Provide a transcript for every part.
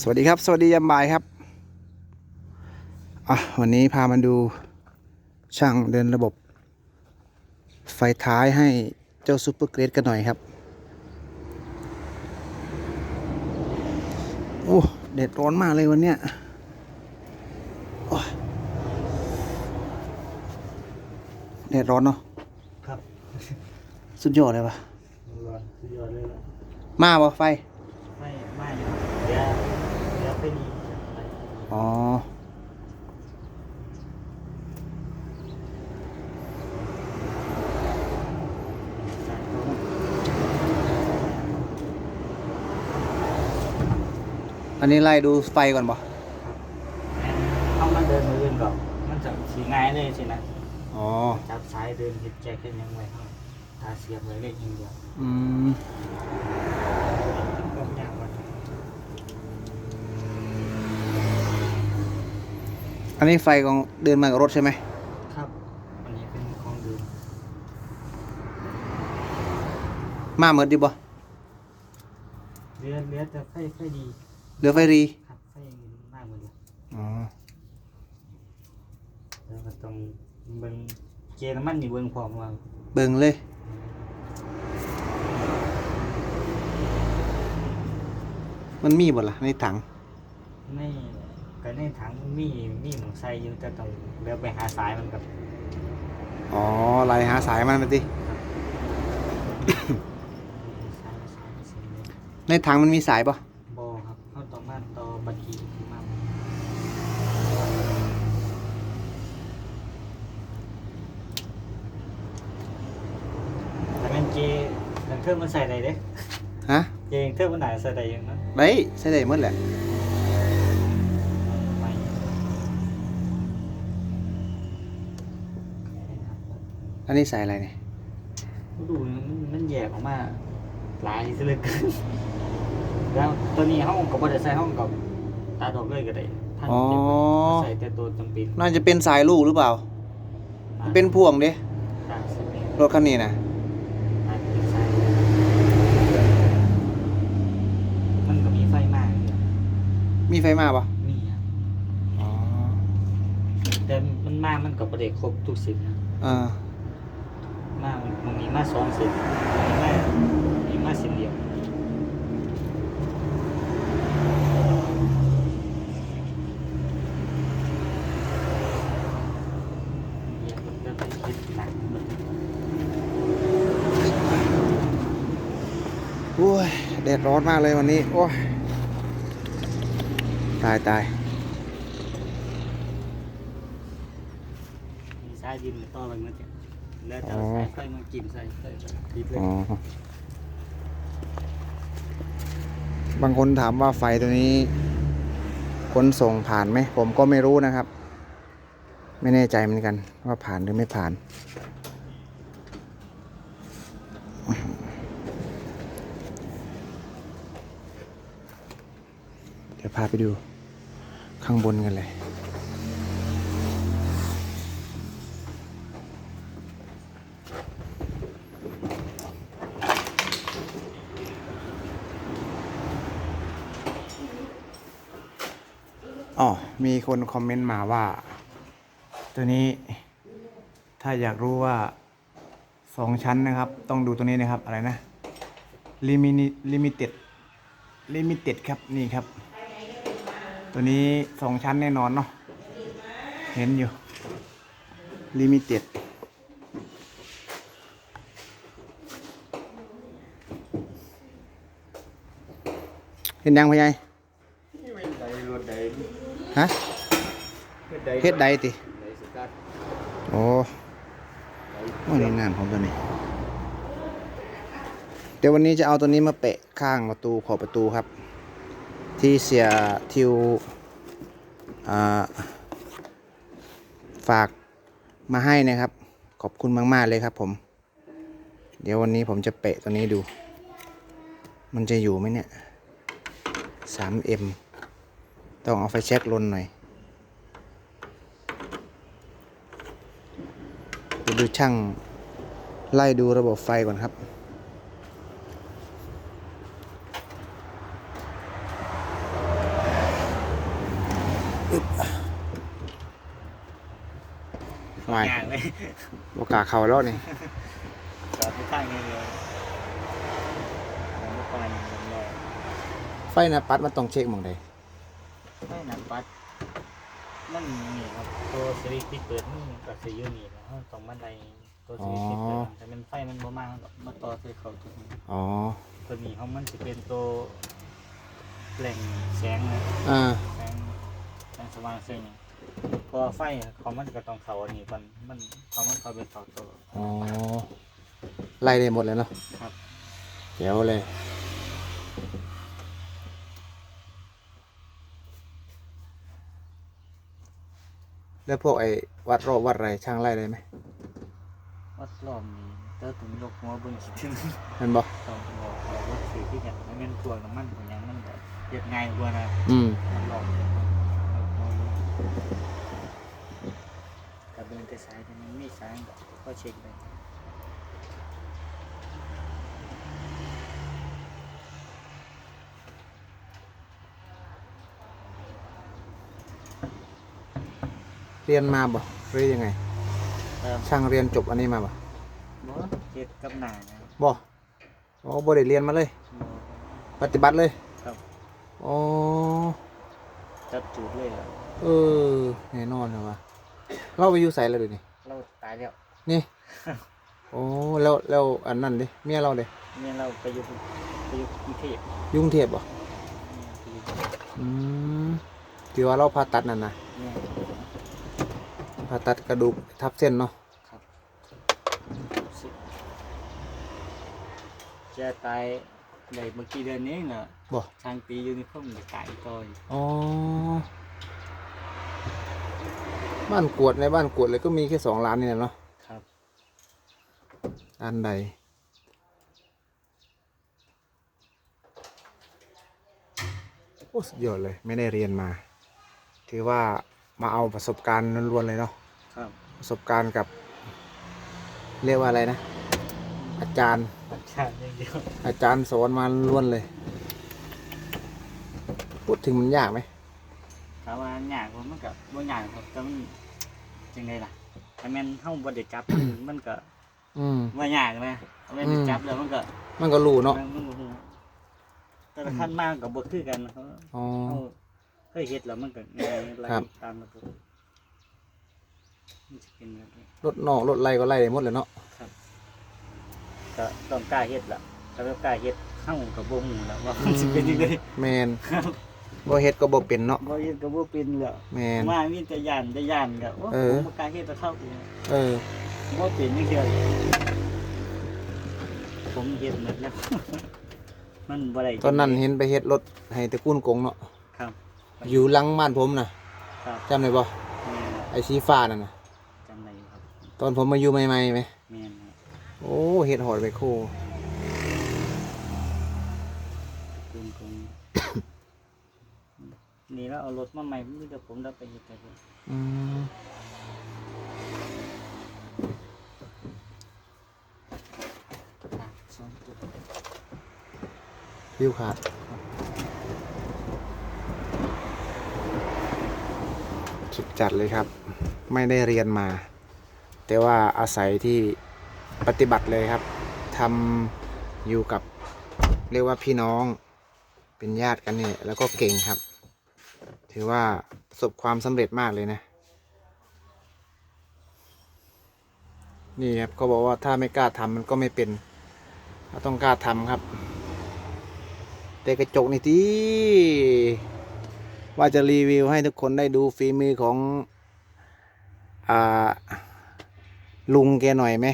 สวัสดีครับ สวัสดียามบ่ายครับอะวันนี้พามาดูช่างเดินระบบ ไฟท้ายให้เจ้าซูเปอร์เกรดกันหน่อยครับ โอ้แดดร้อนมากเลยวันเนี้ยโอ้ยแดดร้อนเนาะครับ สุดยอดเลยปะร้อนสุดยอดเลยล่ะมาบ่ไฟ ไม่ไม่ครับเดี๋ยวเดี๋ยวไปดีไป อ๋อสายตรงอันนี้ไล่ดูไฟก่อนบ่ครับแม่นเข้ามาเดินมาเดินก่อนมันจะสีง่ายเลยสินะ อ๋อ จับสายเดินหยิบแจกแค่ยังไงครับตาเสียบไว้เลยอย่างเดียว อืม ก็ยากกว่า อันนี้ไฟของเดินมากับรถใช่ไหมครับ อันนี้เป็นของเดิมมาเหมือนดีบ่เรือเรือจะไฟไฟดีเหลือไฟรีครับไฟมากเหมือนเดิมอ๋อแล้วก็ต้องเบิ่งเจน้ำมันนี่เบิ่งพร้อมว่าเบิ่งเลย มันมีบ่ล่ะในถังไม่ ก็ในถังมันมีมีหมูใส่อยู่แต่ต้องเดี๋ยวไปหาสายมันกับอ๋อไล่หาสายมันมาดิสายสายสายเสียเลยในถังมันมีสายป่ะบอครับเข้าต่อบ้านต่อบัตรคีที่มาแต่เป็นเจยังเทิมมันใส่ได้เด้ฮะเจยังเทิมมันไหนใส่ได้อยังนั้นได้ใช่ได้หมดแหละ ไม่ อันนี้สายอะไรเนี่ยดูมันมันแยกออกมาหลายซะเหลือเกินแล้วตัวนี้ห้องกับบริษัทห้องกับตาดอกเลยก็ได้ท่านเก็บไว้มาใส่แต่ตัวจำเป็นน่าจะเป็นสายลูกหรือเปล่า มันเป็นพ่วงเด้ตามสเปครถคันนี้นะตามเป็นสายมันก็มีไฟมากอยู่มีไฟมาป่ะมีครับอ๋อแต่มันมามันก็ประเด็ครบทุกสิ่งนะ เออ มามันมีมาสองสิ่งมีมามีมาสิ่งเดียวเดี๋ยวมันจะไปคิดหนักมันโอ้ยแดดร้อนมากเลยวันนี้ โอ้ยตายตายมีสายดินต่อไปมันจะ แล้วจะเอาสายไฟมากินใส่ใส่ติดเลยอ๋อบางคนถามว่าไฟตัวนี้ขนส่งผ่านไหม ผมก็ไม่รู้นะครับ ไม่แน่ใจเหมือนกัน ว่าผ่านหรือไม่ผ่าน เดี๋ยวพาไปดูข้างบนกันเลย อ๋อมีคนคอมเมนต์มาว่า ตัวนี้ถ้าอยากรู้ว่าสองชั้นนะครับ ต้องดูตัวนี้นะครับอะไรนะลิมินิลิมิเต็ดลิมิเต็ดครับนี่ครับ ตัวนี้สองชั้นแน่นอนเนาะเห็นอยู่ลิมิเต็ดเห็นยังพ่ใหญ่ ฮะเฮ็ดใดติโอ้โอ้นี่งานของตัวนี้เดี๋ยววันนี้จะเอาตัวนี้มาเปะข้างประตูขอบประตูครับ ที่เสียทิวอ่าฝากมาให้นะครับ ขอบคุณมากๆเลยครับผม เดี๋ยววันนี้ผมจะเปะตัวนี้ดู มันจะอยู่ไหมเนี่ย 3M ต้องเอาไฟแช็กลนหน่อยดูช่างไล่ดูระบบไฟก่อนครับ วายโอกาสเขาแล้วนี่อดนี้ไฟนะปัดมันต้องเช็คมองใด ปัดมันนี่ครับตัวสวิตช์ที่เปิดมันกับสียูนี่นะตรงบันไดตัวสวิตช์ที่เปิดแต่มันไฟมันบ่มาก็มาต่อใส่เขาตัวนี้อ๋อ ตัวนี้เขามันจะเป็นตัวแหล่งแสงนะอ่า แสงแสงสว่างเส้นนี่พอไฟของมันก็ต้องเขาอันนี้ก่อนมันของมันเขาเป็นเสาตัวอ๋อ ไล่ได้หมดเลยเนาะครับ เดี๋ยวเลย แล้วพวกไอ้วัดรอบวัดอะไรช่างไล่ได้ไหมวัดรอบนี้เตอถึงลกหัวเบิ่งคิดถึงเห็นบอกต้องบอกบอกว่าสื่อที่อย่างนั้นเป็นตัวน้ำมันของยังมันแบบเรียบง่ายกว่านะอืมมันหลอกกับเดินแต่สายแต่มันไม่สายก็เช็คเล รียนมาบ่หรือยังไงเริ่มช่างเรียนจบอันนี้มาบ่บ่เจ็ดกับหนานะบ่อ๋อบ่ได้เรียนมาเลยบ่ปฏิบัติเลยครับ อ๋อ จับจูดเลยอะเออแน่นอนนะวะเราไปอยู่ใส่แล้วเดี๋ยวนี้เราตายแล้วนี่ โอ้แล้วแล้วอันนั้นดิเมียเราเด้เนี่ยเราไปอยู่ไปอยู่กรุงเทพอยุ่กรุงเทพบ่ไปอยู่อืมที่ว่าเราผ่าตัดนั่นนะเนี่ย ผ่าตัดกระดูกทับเส้นเนาะครับสิจะตายได้เมื่อกี้เดือนนี้เนาะบ่ช่างตียูนิฟอร์มจะตายต่อยอ๋อ บ้านกวดในบ้านกวดเลยก็มีแค่สองล้านนี่แหละเนาะครับ อันใดโอ้สุดยอดเลยไม่ได้เรียนมา ถือว่ามาเอาประสบการณ์ล้วนๆเลยเนาะครับ ประสบการณ์กับ เรียกว่าอะไรนะ อาจารย์ปัจจานอย่างเดียวอาจารย์สอนมาล้วนเลย พูดถึงมันยากไหมถามว่าหยากผมมันก็บ่หยากครับแต่มันจังไดล่ะถ้าแม่นเฮาบ่ได้จับ มันก็อืม บ่ยากนะถ้าแม่นได้จับแล้วมันก็มันก็รู้เนาะมันมันก็ฮู้แต่ละขั้นมากก็บ่คือกันเขาอ๋อ เฮาเคยเฮ็ดแล้วมันก็ง่ายไหลครับ ตามระบบ มันจะเป็นแบบนี้รถนอกรถไล่ก็ไล่ได้หมดเลยเนาะก็ต้องกล้าเฮ็ดล่ะถ้าบ่กล้าเฮ็ดเฮาก็บ่ฮู้แล้วว่ามันสิเป็นจังไดแมนครับบ่เฮ็ดก็บ่เป็นเนาะบ่เฮ็ดก็บ่เป็นแล้วแมน มามีแต่ย่านแต่ย่านก็โอ้เอผอมบ่กล้าเฮ็ดต่อเข้าอีกเออ บ่เป็นจังซี่ผมเฮ็ดหมดแล้ว มันบ่ได้ตอนนั้นเห็นไปเฮ็ดรถให้ตระกูลกงเนาะครับ อยู่หลังบ้านผมน่ะครับ จำได้บ่แม่นไอ้สีฟ้านั่นน่ะ จำได้อยู่ครับ ตอนผมมาอยู่ใหม่ๆไหมแม่นครับโอ้เฮ็ดหอดไปโคคุณคง นี่แล้วเอารถมาใหม่มีแต่ผมได้ไปเฮ็ดแต่ผมอืมอะสองตัวฟิวขาดสุดจัดเลยครับ ไม่ได้เรียนมา แต่ว่าอาศัยที่ปฏิบัติเลยครับทำอยู่กับเรียกว่าพี่น้องเป็นญาติกันเนี่ยแล้วก็เก่งครับ ถือว่าประสบความสำเร็จมากเลยนะ นี่ครับก็บอกว่าถ้าไม่กล้าทำมันก็ไม่เป็นเราต้องกล้าทำครับ แต่กระจกนี่ที่ว่าจะรีวิวให้ทุกคนได้ดูฝีมือของอ่า ลุงแกหน่อยไหม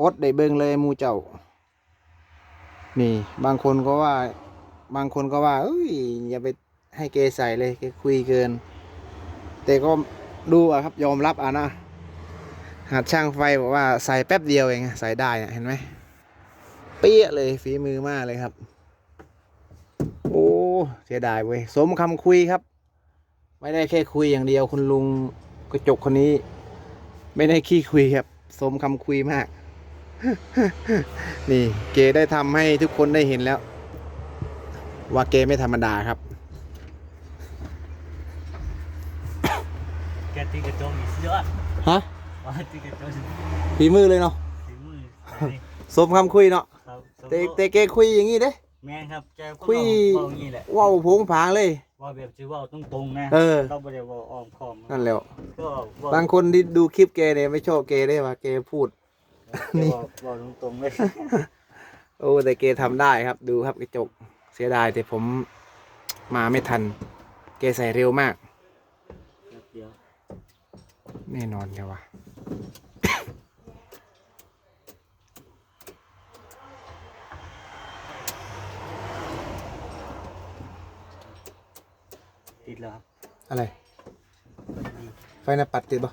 อดได้เบิ่งเลยมูเจ้า นี่ บางคนก็ว่า บางคนก็ว่า เอ้ย อย่าไปให้เกใส่เลยแกคุยเกิน แต่ก็ดูอะครับ ยอมรับอะนะหาดช่างไฟบอกว่าใส่แป๊บเดียวเองใส่ได้เห็นไหมเปี้ยเลยฝีมือมากเลยครับ โอ้เสียดายเว้ยสมคำคุยครับ ไม่ได้แค่คุยอย่างเดียวคุณลุงกระจกคนนี้ ไม่ได้ขี้คุยครับ สมคำคุยมาก นี่เกได้ทำให้ทุกคนได้เห็นแล้ว ว่าเกไม่ธรรมดาครับ แกตีกระจกนี่สุดยอดฮะแว่าที่กระตุ้นฝีมือเลยเนาะถึงมือสมคำคุยเนาะครับแต่แต่แกคุยอย่างงี้เด้ แม่นครับแกคุยเว้าอย่างนี้แหละเว้าวโผงผางเลย ว่าแบบสิเว้าตรงๆนะเออ เราบ่ได้เว้าอ้อมค้อมนั่นแหล้วก็เว้บางคนที่ดูคลิปแกเนี่ยไม่ชอบแกได้ว่าแกพูด นี่นี่เว้าตรงๆเลยโอ้แต่แกทำได้ครับ ดูครับกระจกเสียดายแต่ผมมาไม่ทัน แกใส่เร็วมากเดี๋ยว แน่นอนเลยว่ะ ติดแล้วครับอะไรดีไฟหน้าปัดติดบ่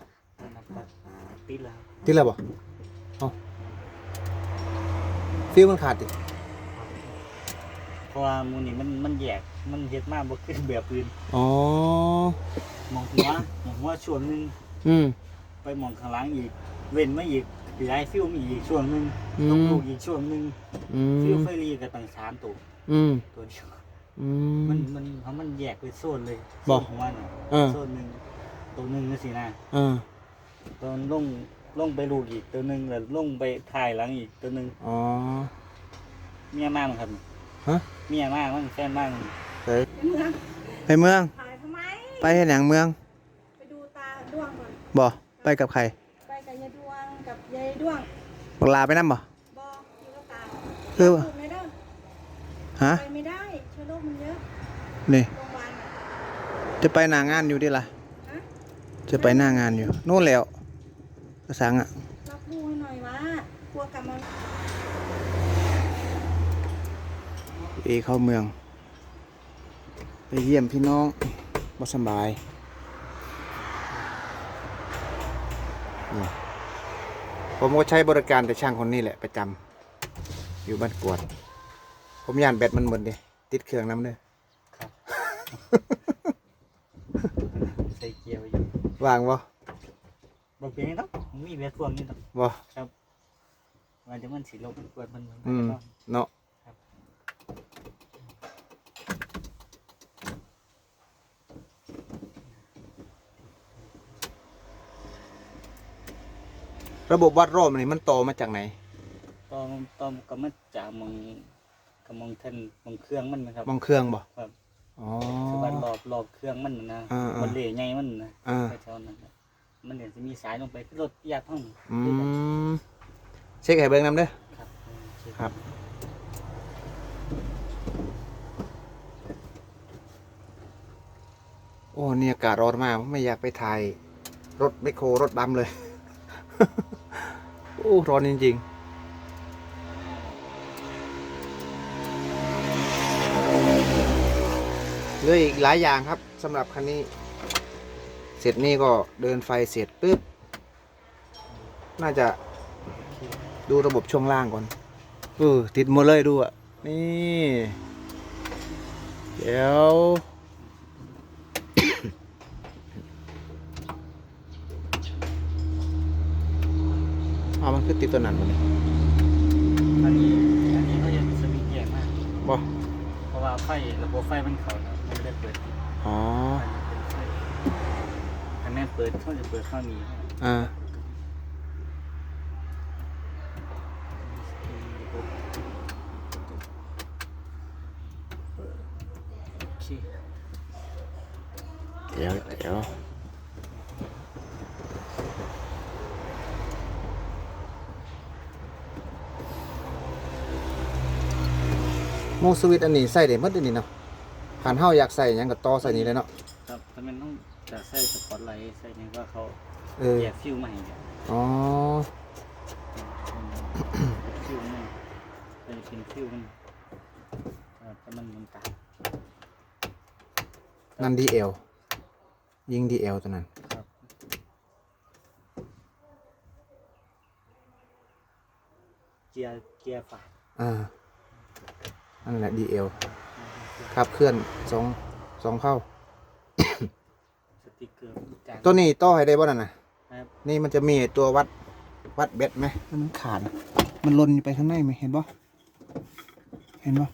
นับปัดติดแล้วครับติดแล้วบ่เอาฟิวมันขาดติเพราะว่ามูนี่มันมันแยกมันเฮ็ดมาบ่ขึ้นแบบอื่นอ๋อมองหัวมองหัวช่วงหนึงอืม ไปมองข้างหลังอีก เว้นมาอีกปีได้ฟิวมีอีกช่วงหนึงอืตกมลูกอีกช่วงหนึงอืฟิวมไฟรีก็ตั้งสามตัวอืมตัวเดียว อืมันมมันเพราะมันแยกเป็นโซนเลยบ่โซนของมันน่ะเออ โซนหนึ่งตัวหนึ่งก็สินะอ่าตอนลงลงไปลูกอีกตัวหนึ่งแล้วลงไปถ่ายหลังอีกตัวหนึ่งอ๋อ เมียมากมั้งครับฮะ เมียมากมั้งแฟนมากมั้งไปไปเมือง ถ่ายทำไม ไปเห็นหนังเมืองไปดูตาด้วงก่อน บ่ไปกับใครไปกับยายดวงกับยายด้วงบักลาไปนั่บ่บอกอยู่กับตาคือถูกไหมเด้อฮะ ไปไม่ได้เชื้อโรคมันเยอะ นี่โรงพยาบาลน่ะจะไปหนางานอยู่ดิล่ะฮะจะไปหน้างานอยู่ นู่นแล้วกระสังอะรับรู้ให้หน่อยวะกลัวกลับมาเอเข้าเมือง ไปเยี่ยมพี่น้องบ่สำบายนี่ผมก็ใช้บริการแต่ช่างคนนี้แหละประจำอยู่บ้านกวด ผมย่านแบตมันหมดดิติดเครื่องน้ำเด้อครับ ใส่เกียร์ไว้อยู่วางบ่บอกเป็นนี่ต้องมีแบบพวกนี้ต้องบ่ว่าจะมันสิลบกวนมันมันอืม ต้องเนาะครับระบบวัดรอบนี่มันต่อมาจากไหน ตอนตอนก็มาจากมองกับมองเทนมองเครื่องมันนะครับ มองเครื่องบ่ครับ อ๋อ คือว่ารอบรอบเครื่องมันน่ะนะอ่าๆมันเหล่ใหญ่มันนะอ่าไปเท่านั้นน่ะมันเดี๋ยวจะมีสายลงไปขึ้นรถยาท่องอืมเช็คให้เบิ่งน้ำเด้อ ครับครับ โอ้นี่อากาศร้อนมากไม่อยากไปถ่าย รถไมคโครรถบัมเลย โอ้ร้อนจริง ๆ เหลืออีกหลายอย่างครับสำหรับคันนี้ เสร็จนี่ก็เดินไฟเสร็จปุ๊บ น่าจะดูระบบช่วงล่างก่อนเออติดหมดเลยดูอะ นี่ เดี๋ยวเอามันคือติดตัวนั้นหมดเลยอันนี้อันนี้เขาจะมีสวิตช์แยกมากบ่เพราะว่าไฟระบบไฟมันเขานะมัน ได้เปิดอ๋ออันนี้เปิดเขาจะเปิดข้างนี้อ่าเดี๋ยวเดี๋ยวโมสวิตอันนี้ใส่ได้หมดอันนี้เนาะ ผ่านเฮาอยากใส่หยังก็ต่อใส่นี้เลยเนาะ ครับถ้ามันต้องจะใส่สปอตไลท์ใส่เนี่ยว่าเขาเออ แยกฟิวมาให้เนี่ยอ๋อ ฟิวมันเป็นเป็นฟิวมันเอ่อแต่มันมันต่างนั่นดีเอลยิงดีเอลตัวนั้น ครับเกียร์เกียร์ฝา อ่า นั่นแหละดีเอล ขับเคลื่อนสองสองเข้า สติกเกอร์จางตัวนี้ต่อให้ได้บ่นั่นน่ะครับ นี่มันจะมีไอ้ตัววัดวัดเบ็ดไหมมันขาดอะมันหล่นอยู่ไปข้างในไหมเห็นบ่เห็นบ่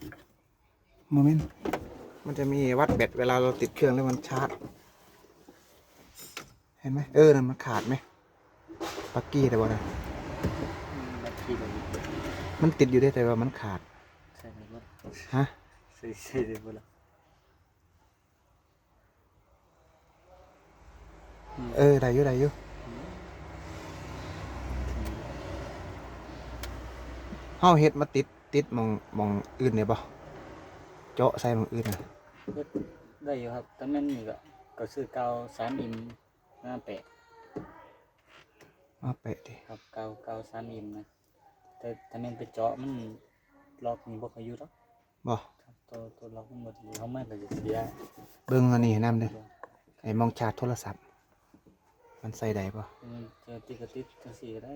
โมเมนต์มันจะมีวัดเบ็ดเวลาเราติดเครื่องแล้วมันชาร์จเห็นไหมเออนั่นมันขาดไหมไปปักกี้แต่ว่านะบัตรที่เรามันติดอยู่ได้แต่ว่ามันขาดใส่ในรถฮะ ใส่ใส่ในรถเออได้อยู่ได้อยู่เฮาเฮ็ดมาติดติดหมองหมองอื่นเนี่ยบ่เจาะใส่หมองอื่นน่ะได้อยู่ครับแต่แม่นนี่ก็ก็ซื้อเกาสามอิมห้าแปดมาแปะดิครับเกาเกาสามอิมนะแต่ถ้าแม่นไปเจาะมันล็อกนี่บ่ค่อยอยู่หรอกบ่ครับ ตัวตัวล็อกมันบ่ดีเขาไม่ก็จะเสียเบิ่งอันนี้ให้นำเด้อไอ้มองชาร์จโทรศัพท์ มันใส่ได้บ่มันเจอติดก็ติดจังซี่ก็ได้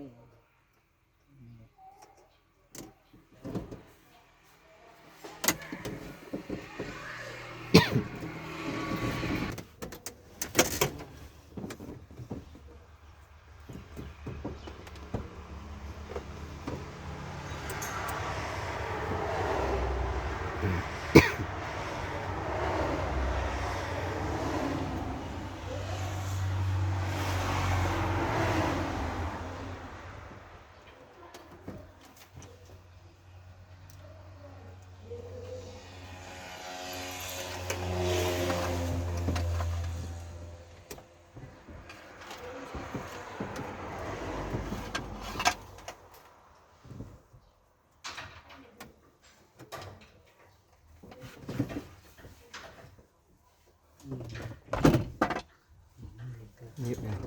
นิดนึง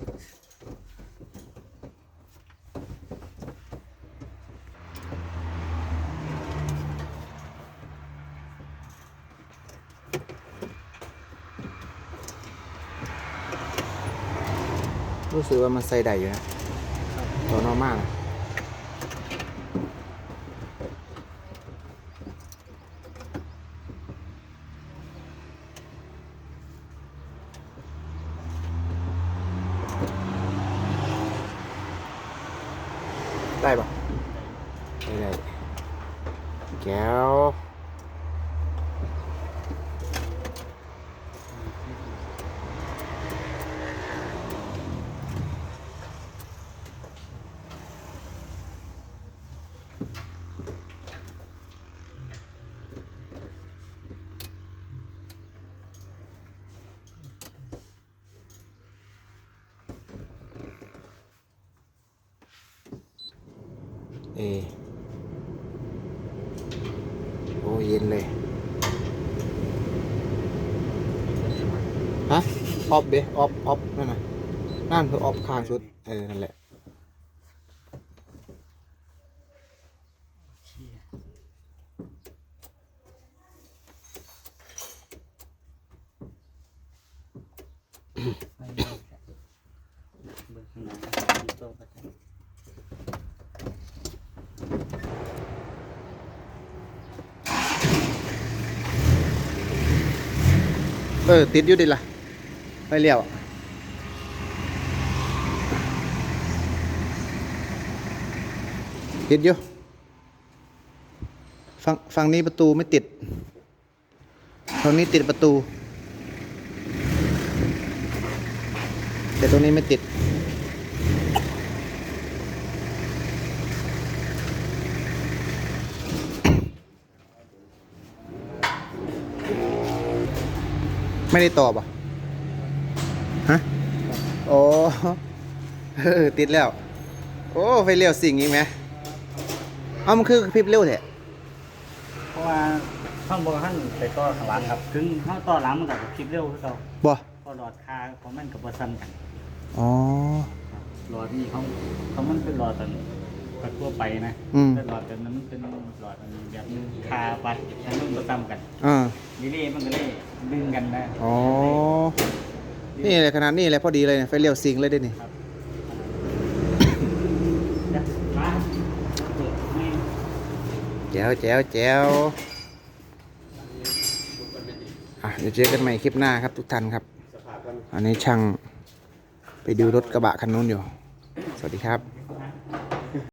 รู้สึกว่ามันใส่ได้อยู่นะตัวนอมากนะได้ปะ ไม่ได้แก้วเอโอ้เย็นเลย ฮะออฟเด้ออฟออฟนั่นนะนั่นคือออฟข้างชุด เออ นั่นแหละเออติดอยู่ดิล่ะ ไปเลี้ยวติดอยู่ฝั่งฝั่งนี้ประตูไม่ติดฝั่งนี้ติดประตู แต่ตรงนี้ไม่ติดไม่ได้ตอบอะ ฮะโอ้เออติดแล้ว โอ้ไฟเลี้ยวสิ่งนี้ไหมเอามันคือพริบเร็วแท้เพราะว่าข้างบนท่านไปต่อข้างหลังครับ ถึงข้างต่อหลังมันกับคลิปเร็วคือเราบ่พอหลอดคาของมันกับประสันกัน อ๋อหลอดนี่เขาเขามันเป็นหลอดตันกระทั่วไปนะอืมแต่หลอดตัวนั้นมันเป็นหลอดอันแบบนึงคาไปให้มันประซ้ำกันอ่านี่เล่มันก็เลยดึงกันนะ อ๋อ นี่เลยขนาดนี้เลยพอดีเลยเนี่ยไฟเลี้ยวสิงเลยเด้นี่ครับจะมาเปิดให้แจ๋วแจ๋วแจ๋วอะเดี๋ยวเจอกันใหม่คลิปหน้าครับทุกท่านครับ อันนี้ช่างไปดูรถกระบะคันนู้นอยู่ สวัสดีครับ